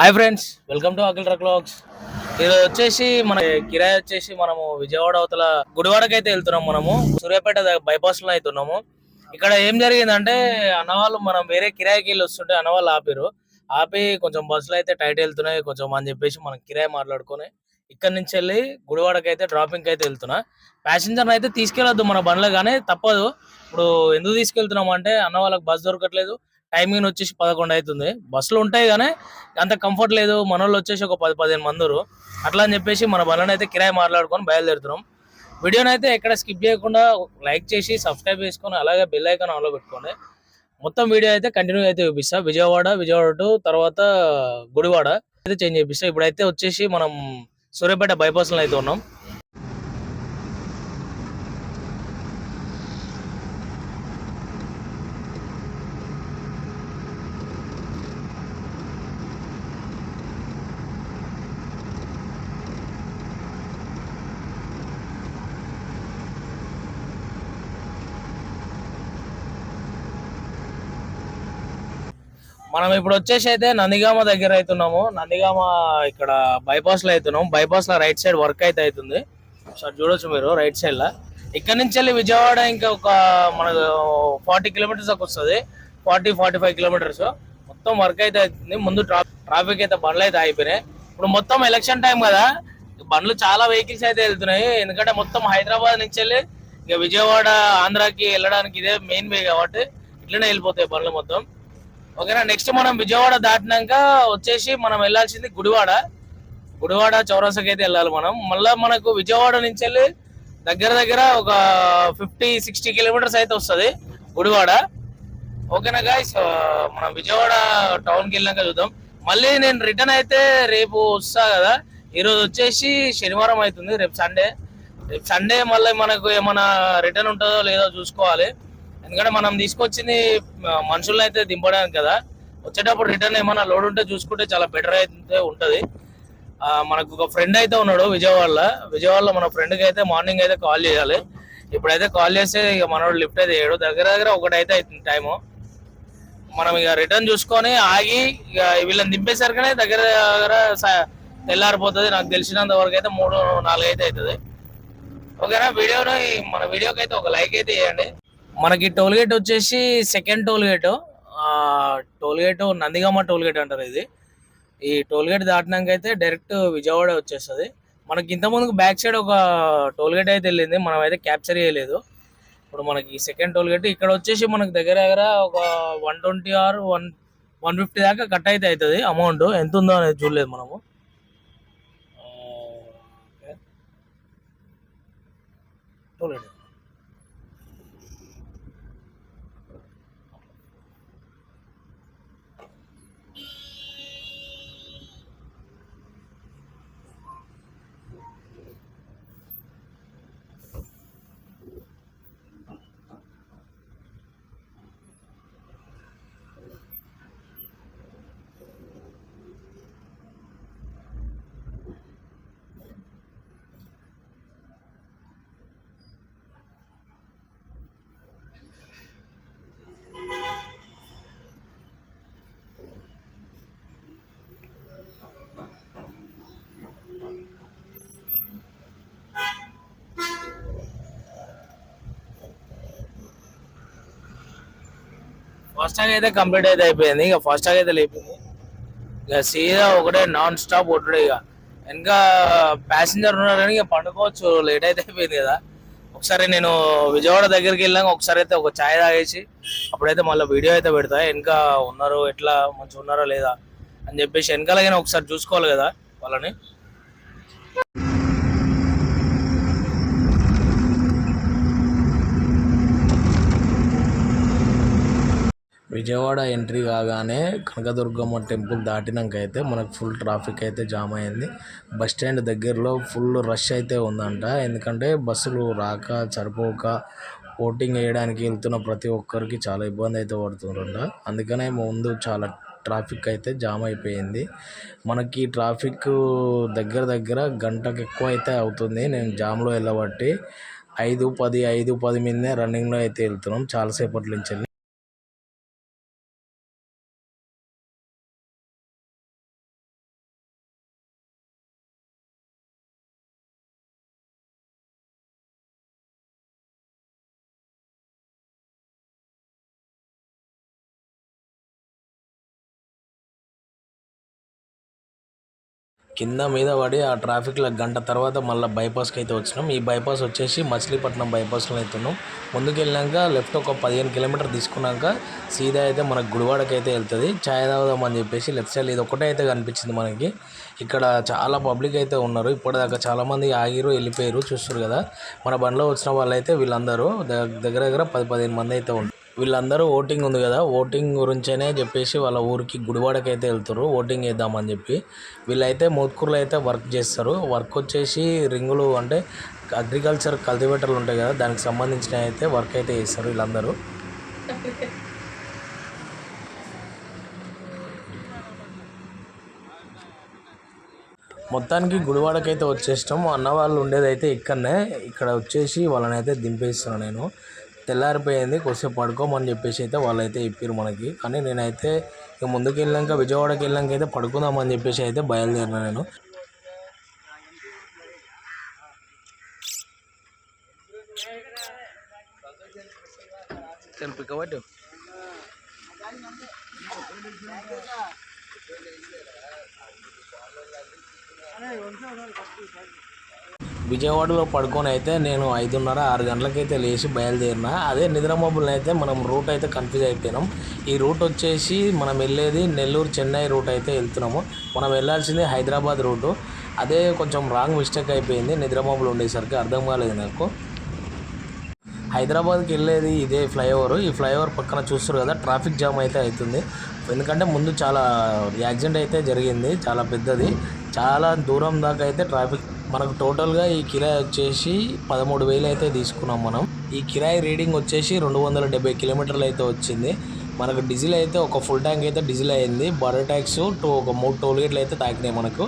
Hi friends welcome to Akhil truck logs ఇది వచ్చేసి మన కిరాయి వచ్చేసి మనము విజయవాడ అవతల గుడివాడకి అయితే వెళ్తున్నాం మనము. సూర్యాపేట బైపాస్లో అయితే ఉన్నాము. ఇక్కడ ఏం జరిగిందంటే అన్నవాళ్ళు మనం వేరే కిరాయికి వెళ్ళి వస్తుంటే అన్నవాళ్ళు ఆపిరు. ఆపి కొంచెం బస్సులు అయితే టైట్ వెళ్తున్నాయి కొంచెం అని చెప్పేసి మనం కిరాయి మాట్లాడుకొని ఇక్కడ నుంచి వెళ్ళి గుడివాడకి అయితే డ్రాపింగ్ అయితే వెళ్తున్నా. ప్యాసింజర్ని అయితే తీసుకెళ్ళొద్దు మన బండ్లో కానీ తప్పదు. ఇప్పుడు ఎందుకు తీసుకెళ్తున్నాం అంటే అన్న వాళ్ళకి బస్ దొరకట్లేదు. టైమింగ్ వచ్చేసి పదకొండు అవుతుంది. బస్సులు ఉంటాయి కానీ అంత కంఫర్ట్ లేదు. మన వాళ్ళు వచ్చేసి ఒక పది పదిహేను మందురు అట్లా అని చెప్పేసి మన బండ్లను అయితే కిరాయి మాట్లాడుకొని బయలుదేరుతున్నాం. వీడియోని అయితే ఎక్కడ స్కిప్ చేయకుండా లైక్ చేసి సబ్స్క్రైబ్ చేసుకొని అలాగే బెల్ ఐకాన్ ఆన్లో పెట్టుకోండి. మొత్తం వీడియో అయితే కంటిన్యూ అయితే చూపిస్తా. విజయవాడ విజయవాడ టు తర్వాత గుడివాడ అయితే చేంజ్ చేపిస్తా. ఇప్పుడైతే వచ్చేసి మనం సూర్యాపేట బైపాస్లో అయితే ఉన్నాం. మనం ఇప్పుడు వచ్చేసి అయితే నందిగామ దగ్గర అవుతున్నాము. నందిగామ ఇక్కడ బైపాస్లో అవుతున్నాం. బైపాస్లో రైట్ సైడ్ వర్క్ అయితే అవుతుంది. సో చూడొచ్చు మీరు రైట్ సైడ్లో. ఇక్కడ నుంచి వెళ్ళి విజయవాడ ఇంకా ఒక మనకు ఫార్టీ కిలోమీటర్స్ దాకా వస్తుంది. ఫార్టీ ఫార్టీ ఫైవ్ కిలోమీటర్స్ మొత్తం వర్క్ అయితే అవుతుంది. ముందు ట్రాఫిక్ అయితే బండ్లు అయితే అయిపోయినాయి ఇప్పుడు మొత్తం ఎలక్షన్ టైం కదా. బండ్లు చాలా వెహికల్స్ అయితే వెళ్తున్నాయి. ఎందుకంటే మొత్తం హైదరాబాద్ నుంచి వెళ్ళి ఇక విజయవాడ ఆంధ్రాకి వెళ్ళడానికి ఇదే మెయిన్ వే కాబట్టి ఇట్లనే వెళ్ళిపోతాయి బండ్లు మొత్తం. ఓకేనా నెక్స్ట్ మనం విజయవాడ దాటినాక వచ్చేసి మనం వెళ్ళాల్సింది గుడివాడ. గుడివాడ చౌరసాకి అయితే వెళ్ళాలి మనం. మళ్ళీ మనకు విజయవాడ నుంచి వెళ్ళి దగ్గర దగ్గర ఒక ఫిఫ్టీ సిక్స్టీ కిలోమీటర్స్ అయితే వస్తుంది గుడివాడ. ఓకేనా గాయస్ మనం విజయవాడ టౌన్కి వెళ్ళాక చూద్దాం. మళ్ళీ నేను రిటర్న్ అయితే రేపు వస్తా కదా. ఈరోజు వచ్చేసి శనివారం అవుతుంది రేపు సండే రేపు సండే మళ్ళీ మనకు ఏమైనా రిటర్న్ ఉంటుందో లేదో చూసుకోవాలి. ఎందుకంటే మనం తీసుకొచ్చింది మనుషులను అయితే దింపడానికి కదా. వచ్చేటప్పుడు రిటర్న్ ఏమైనా లోడ్ ఉంటే చూసుకుంటే చాలా బెటర్ అయితే ఉంటుంది. మనకు ఒక ఫ్రెండ్ అయితే ఉన్నాడు విజయవాడలో. విజయవాడలో మన ఫ్రెండ్కి అయితే మార్నింగ్ అయితే కాల్ చేయాలి. ఇప్పుడైతే కాల్ చేస్తే ఇక మనోడు లిఫ్ట్ అయితే చేయడు దగ్గర దగ్గర ఒకటైతే అవుతుంది టైము మనం ఇక రిటర్న్ చూసుకొని ఆగి ఇక వీళ్ళని దింపేసరికనే దగ్గర దగ్గర తెల్లారిపోతుంది. నాకు తెలిసినంత వరకు అయితే మూడు నాలుగు అయితే అవుతుంది ఓకేనా? వీడియోని మన వీడియోకి అయితే ఒక లైక్ అయితే చేయండి. మనకి టోల్ గేట్ వచ్చేసి second toll gate toll gate Nandigama toll gate అంటారు ఇది. ఈ టోల్ గేట్ దాటినాక అయితే డైరెక్ట్ విజయవాడ వచ్చేస్తుంది. మనకి ఇంత బ్యాక్ సైడ్ ఒక టోల్ గేట్ అయితే వెళ్ళింది. మనం అయితే క్యాప్చర్ చేయలేదు. ఇప్పుడు మనకి సెకండ్ టోల్ గేట్ ఇక్కడ వచ్చేసి మనకి దగ్గర దగ్గర ఒక one twenty or one one fifty దాకా కట్ అయితే అవుతుంది అమౌంట్. ఎంత ఉందో అనేది చూడలేదు మనము. టోల్ గేట్ ఫస్ట్ ట్యాగ్ అయితే కంప్లీట్ అయితే అయిపోయింది. ఇక ఫస్ట్ ట్యాగ్ అయితే లేపింది. ఇక సీదా ఒకటే నాన్ స్టాప్ కొట్టుడే ఇక. ఇంకా ప్యాసింజర్ ఉన్నారు కానీ ఇక పండుకోవచ్చు. లేట్ అయితే అయిపోయింది కదా. ఒకసారి నేను విజయవాడ దగ్గరికి వెళ్ళాక ఒకసారి అయితే ఒక ఛాయ్ తాగేసి అప్పుడైతే మళ్ళీ వీడియో అయితే పెడతా. వెనక ఉన్నారు ఎట్లా మంచిగా ఉన్నారా లేదా అని చెప్పేసి వెనకాలైనా ఒకసారి చూసుకోవాలి కదా వాళ్ళని. విజయవాడ ఎంట్రీ కాగానే కనకదుర్గమ్మ టెంపుల్ దాటినాక అయితే మనకు ఫుల్ ట్రాఫిక్ అయితే జామ్ అయింది. బస్ స్టాండ్ దగ్గరలో ఫుల్ రష్ అయితే ఉందంట. ఎందుకంటే బస్సులు రాక సరిపోక ఓటింగ్ వేయడానికి వెళ్తున్న ప్రతి ఒక్కరికి చాలా ఇబ్బంది అయితే పడుతుందంట. అందుకనే ముందు చాలా ట్రాఫిక్ అయితే జామ్ అయిపోయింది. మనకి ట్రాఫిక్ దగ్గర దగ్గర గంటకు ఎక్కువ అయితే అవుతుంది. నేను జామ్లో వెళ్ళబట్టి ఐదు పది ఐదు పది మీదనే రన్నింగ్లో అయితే వెళ్తున్నాం. చాలాసేపటి నుంచి. కింద మీద పడి ఆ ట్రాఫిక్లో గంట తర్వాత మళ్ళీ బైపాస్కి అయితే వచ్చినాం. ఈ బైపాస్ వచ్చేసి మచిలీపట్నం బైపాస్లో అవుతున్నాం ముందుకు వెళ్ళాక లెఫ్ట్ ఒక పదిహేను కిలోమీటర్ తీసుకున్నాక సీదా అయితే మనకు గుడివాడకి అయితే వెళ్తుంది. ఛాయ్ తాగుదాం అని చెప్పేసి లెఫ్ట్ సైడ్ ఇది ఒకటే అయితే కనిపించింది మనకి. ఇక్కడ చాలా పబ్లిక్ అయితే ఉన్నారు. ఇప్పటిదాకా చాలా మంది ఆగిరు వెళ్ళిపోయారు చూస్తారు కదా. మన బండిలో వచ్చిన వాళ్ళైతే వీళ్ళందరూ దగ్గర దగ్గర పది పదిహేను మంది అయితే ఉన్నారు. వీళ్ళందరూ ఓటింగ్ ఉంది కదా ఓటింగ్ గురించేనే చెప్పేసి వాళ్ళ ఊరికి గుడివాడకి అయితే వెళ్తారు ఓటింగ్ వేద్దామని చెప్పి. వీళ్ళైతే మోత్కూరులో అయితే వర్క్ చేస్తారు. వర్క్ వచ్చేసి రింగులు అంటే అగ్రికల్చర్ కల్టివేటర్లు ఉంటాయి కదా దానికి సంబంధించిన అయితే వర్క్ అయితే చేస్తారు వీళ్ళందరూ. మొత్తానికి గుడివాడకైతే వచ్చేసాం వచ్చేస్తాం అన్న వాళ్ళు ఉండేది అయితే ఇక్కడనే ఇక్కడ వచ్చేసి వాళ్ళని అయితే దింపేస్తున్నాను నేను. తెల్లారిపోయింది కొద్దిసేపు పడుకోమని చెప్పేసి అయితే వాళ్ళైతే చెప్పారు మనకి. కానీ నేనైతే ఇక ముందుకు వెళ్ళాక విజయవాడకి వెళ్ళాక అయితే పడుకుందామని చెప్పేసి అయితే. బయలుదేరినా నేను విజయవాడలో పడుకొని అయితే నేను ఐదున్నర ఆరు గంటలకైతే లేచి బయలుదేరిన అదే నిద్రమబ్బులను అయితే మనం రూట్ అయితే కన్ఫ్యూజ్ అయిపోయినాం. ఈ రూట్ వచ్చేసి మనం వెళ్ళేది నెల్లూరు చెన్నై రూట్ అయితే వెళ్తున్నాము. మనం వెళ్ళాల్సింది హైదరాబాద్ రూటు. అదే కొంచెం రాంగ్ మిస్టేక్ అయిపోయింది నిద్రమబ్బులు ఉండేసరికి అర్థం కాలేదు నాకు. హైదరాబాద్కి వెళ్ళేది ఇదే ఫ్లైఓవర్. ఈ ఫ్లైఓవర్ పక్కన చూస్తారు కదా ట్రాఫిక్ జామ్ అయితే అవుతుంది. ఎందుకంటే ముందు చాలా యాక్సిడెంట్ అయితే జరిగింది చాలా పెద్దది. చాలా దూరం దాకా అయితే ట్రాఫిక్ మనకు టోటల్గా ఈ కిరాయి వచ్చేసి పదమూడు వేలు అయితే తీసుకున్నాం మనం. ఈ కిరాయి రీడింగ్ వచ్చేసి రెండు వందల డెబ్బై కిలోమీటర్లు అయితే వచ్చింది. మనకు డీజిల్ అయితే ఒక ఫుల్ ట్యాంక్ అయితే డీజిల్ అయింది. బటర్ ట్యాక్స్ టూ ఒక మూడు టోల్ గేట్లు అయితే తాకినాయి మనకు.